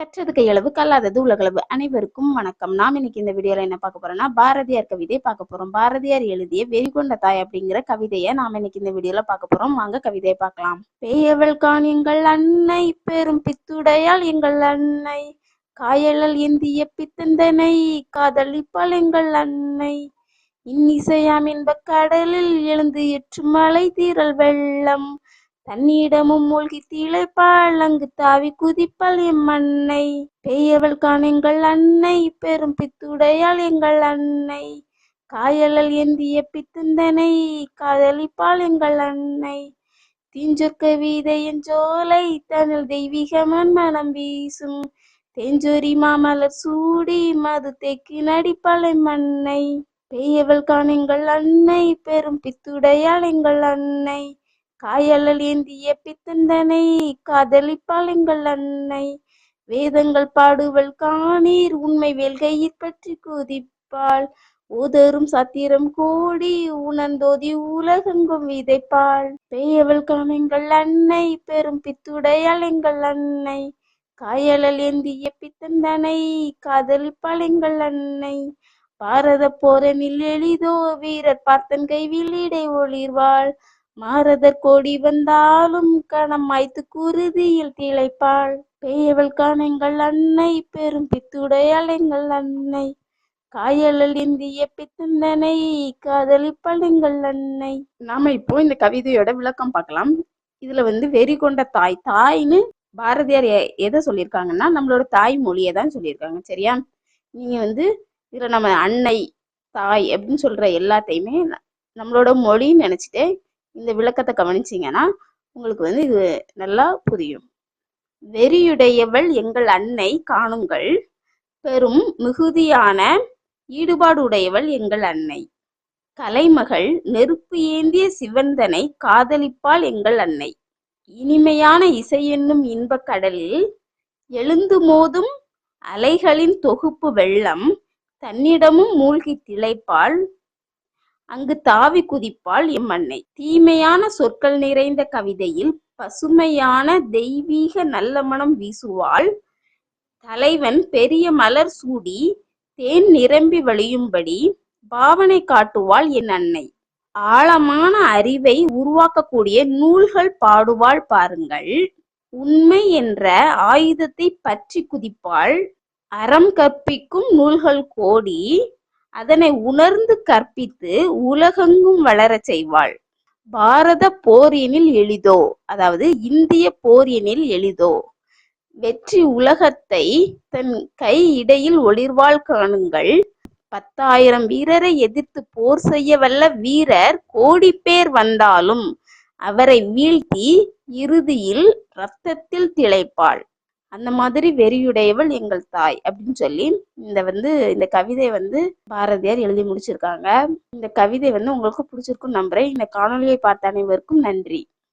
கற்றது கையளவு கல்லாதது உலகளவு அனைவருக்கும் வணக்கம். நாம் இன்னைக்கு இந்த வீடியோல என்ன பார்க்க போறோம்னா பாரதியார் கவிதை பார்க்க போறோம். பாரதியார் எழுதிய வெறிகொண்ட தாய் அப்படிங்கிற கவிதையை நாம் இன்னைக்கு இந்த வீடியோல பார்க்க போறோம். வாங்க கவிதையை பார்க்கலாம். பேயவள் கான் எங்கள் அன்னை பெரும் பித்துடையால் எங்கள் அன்னை. காயலல் இந்திய பித்தந்தனை காதலிப்பாள் எங்கள் அன்னை. இன்னிசையாம் இன்ப கடலில் எழுந்து எற்றும் மலை தீரல் வெள்ளம். தன்னிடமும் மூழ்கி திளைப்பாள். அங்கு தாவி குதிப்பாள் எம் அன்னை. பெய்யவள் காண் எங்கள் அன்னை. பெரும் பித்துடையாள் எங்கள் அன்னை. காயலல் எந்திய பித்துந்தனை. காதலிப்பாள் எங்கள் அன்னை. தீஞ்சொற்க வீதையின் ஜோலை தனில் தெய்வீகமன் மனம் வீசும். தேஞ்சொரி மாமலர் சூடி மது தேக்கி நடிப்பாள் எம் அன்னை. பெய்யவள் காண் எங்கள் அன்னை. பெரும் பித்துடையாள் எங்கள் அன்னை. காயலல் ஏந்திய பித்தந்தனை காதலிப்பாள் எங்கள் அன்னை. வேதங்கள் பாடுவள் காணீர் உண்மை வேல்கையிற் பற்றி குதிப்பாள். ஓதரும் சத்திரம் கோடி உணர்ந்தோதி உலகெங்கும் விதைப்பாள். பெயவள் காணங்கள் அன்னை பெரும் பித்துடையாள் எங்கள் அன்னை. காயலல் ஏந்திய பித்தந்தனை காதலிப்பாள் எங்கள் அன்னை பாரத போரனில் எளிதோ வீரர் பார்த்தன் கைவில் இடை ஒளிர்வாள். மாரதர் கோடி வந்தாலும் கணம் குருதியில் திளைப்பாள். பெயவள் காணங்கள் அன்னை பெரும் பித்துடையாள் எங்கள் அன்னை. காயலல் இந்திய பித்தந்தனை காதலிப்பாள் எங்கள் அன்னை. நாம இப்போ இந்த கவிதையோட விளக்கம் பார்க்கலாம். இதுல வந்து வெறி கொண்ட தாய் தாய்னு பாரதியார் எதை சொல்லியிருக்காங்கன்னா நம்மளோட தாய் மொழியை தான் சொல்லியிருக்காங்க சரியா? நீங்க வந்து இதுல நம்ம அன்னை தாய் அப்படின்னு சொல்ற எல்லாத்தையுமே நம்மளோட மொழின்னு நினைச்சிட்டு இந்த விளக்கத்தை கவனிச்சீங்கன்னா உங்களுக்கு வந்து இது நல்லா புரியும். வெறியுடையவள் எங்கள் அன்னை காணுங்கள். பெரும் மிகுதியான ஈடுபாடு உடையவள் எங்கள் அன்னை. கலைமகள் நெருப்பு ஏந்திய சிவந்தனை காதலிப்பாள் எங்கள் அன்னை. இனிமையான இசை என்னும் இன்பக் கடலில் எழுந்து மோதும் அலைகளின் தொகுப்பு வெள்ளம். தன்னிடமும் மூழ்கி திளைப்பாள். அங்கு தாவி குதிப்பாள் எம் அன்னை. தீமையான சொற்கள் நிறைந்த கவிதையில் பசுமையான தெய்வீக நல்ல மனம் வீசுவாள். தலைவன் பெரிய மலர் சூடி தேன் நிரம்பி வழியும்படி பாவனை காட்டுவாள் என் அன்னை. ஆழமான அறிவை உருவாக்கக்கூடிய நூல்கள் பாடுவாள் பாருங்கள். உண்மை என்ற ஆயுதத்தை பற்றி குதிப்பாள். அறம் கற்பிக்கும் நூல்கள் கோடி. அதனை உணர்ந்து கற்பித்து உலகெங்கும் வளரச் செய்வாள். பாரத போர் எனில் எளிதோ? அதாவது இந்திய போர் எனில் எளிதோ? வெற்றி உலகத்தை தன் கை இடையில் ஒளிர்வாள் காணுங்கள். பத்தாயிரம் வீரரை எதிர்த்து போர் செய்ய வல்ல வீரர் கோடி பேர் வந்தாலும் அவரை வீழ்த்தி இறுதியில் ரத்தத்தில் திளைப்பாள். அந்த மாதிரி வெறியுடையவள் எங்கள் தாய் அப்படின்னு சொல்லி இந்த வந்து இந்த கவிதை வந்து பாரதியார் எழுதி முடிச்சிருக்காங்க. இந்த கவிதை வந்து உங்களுக்கு பிடிச்சிருக்கும் நம்புறேன். இந்த காணொளியை பார்த்த அனைவருக்கும் நன்றி.